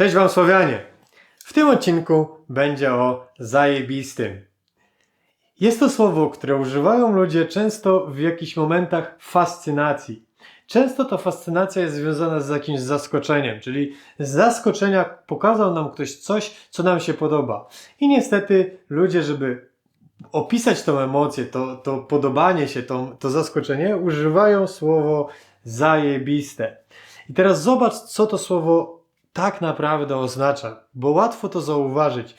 Cześć Wam Słowianie! W tym odcinku będzie o zajebistym. Jest to słowo, które używają ludzie często w jakichś momentach fascynacji. Często ta fascynacja jest związana z jakimś zaskoczeniem, czyli z zaskoczenia pokazał nam ktoś coś, co nam się podoba. I niestety ludzie, żeby opisać tą emocję, to, to podobanie się, to, to zaskoczenie, używają słowo zajebiste. I teraz zobacz, co to słowo tak naprawdę oznacza, bo łatwo to zauważyć.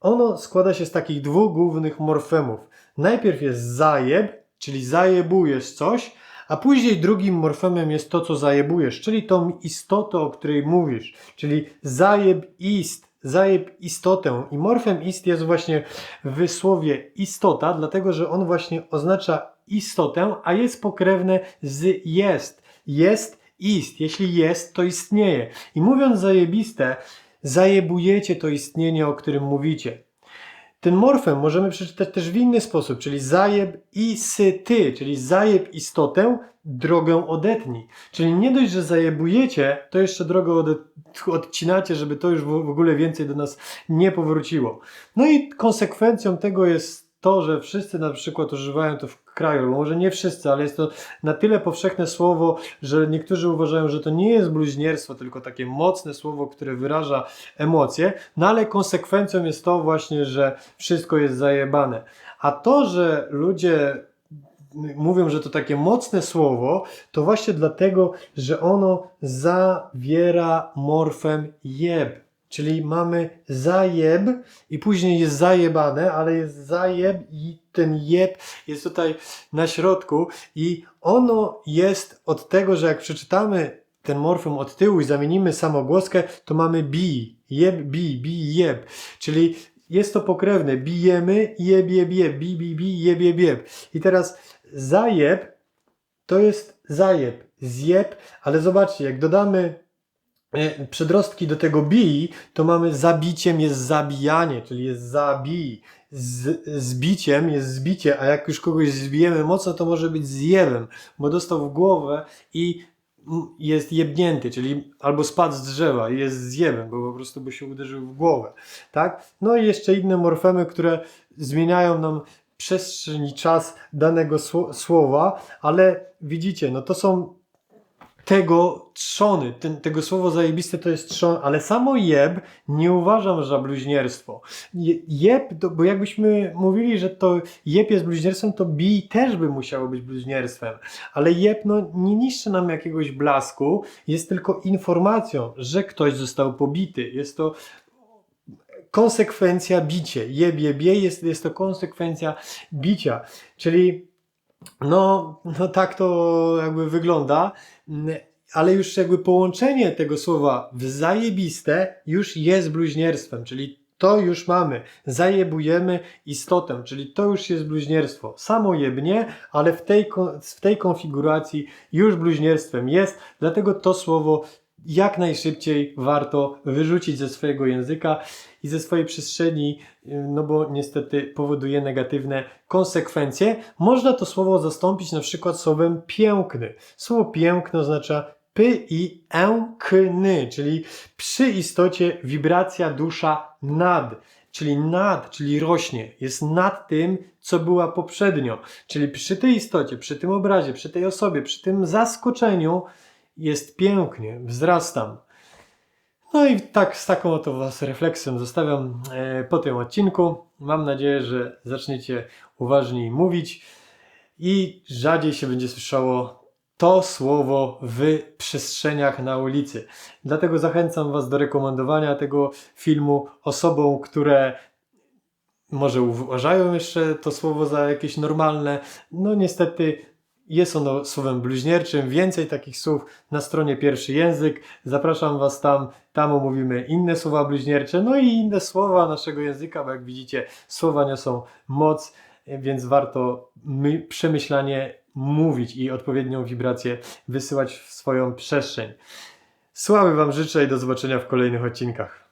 Ono składa się z takich dwóch głównych morfemów. Najpierw jest zajeb, czyli zajebujesz coś, a później drugim morfemem jest to, co zajebujesz, czyli tą istotę, o której mówisz, czyli zajeb ist, zajeb istotę. I morfem ist jest właśnie w słowie istota, dlatego że on właśnie oznacza istotę, a jest pokrewne z jest. Jest, ist. Jeśli jest, to istnieje. I mówiąc zajebiste, zajebujecie to istnienie, o którym mówicie. Ten morfem możemy przeczytać też w inny sposób, czyli zajeb i ty, czyli zajeb istotę, drogę odetnij. Czyli nie dość, że zajebujecie, to jeszcze drogę odcinacie, żeby to już w ogóle więcej do nas nie powróciło. No i konsekwencją tego jest to, że wszyscy na przykład używają to w kraju, może nie wszyscy, ale jest to na tyle powszechne słowo, że niektórzy uważają, że to nie jest bluźnierstwo, tylko takie mocne słowo, które wyraża emocje, no ale konsekwencją jest to właśnie, że wszystko jest zajebane. A to, że ludzie mówią, że to takie mocne słowo, to właśnie dlatego, że ono zawiera morfem jeb. Czyli mamy zajeb i później jest zajebane, ale jest zajeb i ten jeb jest tutaj na środku i ono jest od tego, że jak przeczytamy ten morfem od tyłu i zamienimy samogłoskę, to mamy bi, jeb, bi, bi, jeb. Czyli jest to pokrewne. Bijemy, jeb, jeb, jeb, bi, bi, bi, jeb, jeb, jeb. I teraz zajeb to jest zajeb, zjeb, ale zobaczcie, jak dodamy przedrostki do tego bij, to mamy zabiciem jest zabijanie, czyli jest zabij. Z, zbiciem jest zbicie, a jak już kogoś zbijemy mocno, to może być zjebem, bo dostał w głowę i jest jebnięty, czyli albo spadł z drzewa i jest zjebem, bo po prostu by się uderzył w głowę, tak? No i jeszcze inne morfemy, które zmieniają nam przestrzeń i czas danego sło- słowa, ale widzicie, no to są tego trzony, ten, tego słowo zajebiste to jest trzon, ale samo jeb nie uważam za bluźnierstwo. Je, jeb, to, bo jakbyśmy mówili, że to jeb jest bluźnierstwem, to bij też by musiało być bluźnierstwem. Ale jeb no, nie niszczy nam jakiegoś blasku, jest tylko informacją, że ktoś został pobity. Jest to konsekwencja bicie. Jeb, jeb, je, jest, jest to konsekwencja bicia. Czyli no, no tak to jakby wygląda, Mm, ale już jakby połączenie tego słowa w zajebiste już jest bluźnierstwem, czyli to już mamy. Zajebujemy istotę, czyli to już jest bluźnierstwo. Samo jebnie, ale w tej, w tej konfiguracji już bluźnierstwem jest, dlatego to słowo jak najszybciej warto wyrzucić ze swojego języka i ze swojej przestrzeni, yy, no bo niestety powoduje negatywne konsekwencje. Można to słowo zastąpić na przykład słowem piękny. Słowo piękny oznacza py i ękny, czyli przy istocie wibracja dusza nad, czyli nad, czyli rośnie, jest nad tym, co była poprzednio. Czyli przy tej istocie, przy tym obrazie, przy tej osobie, przy tym zaskoczeniu jest pięknie, wzrastam. No i tak z taką oto Was refleksją zostawiam e, po tym odcinku. Mam nadzieję, że zaczniecie uważniej mówić i rzadziej się będzie słyszało to słowo w przestrzeniach na ulicy. Dlatego zachęcam Was do rekomendowania tego filmu osobom, które może uważają jeszcze to słowo za jakieś normalne. No niestety jest ono słowem bluźnierczym. Więcej takich słów na stronie Pierwszy Język. Zapraszam Was tam. Tam omówimy inne słowa bluźniercze, no i inne słowa naszego języka, bo jak widzicie, słowa niosą moc, więc warto my, przemyślanie mówić i odpowiednią wibrację wysyłać w swoją przestrzeń. Sławy Wam życzę i do zobaczenia w kolejnych odcinkach.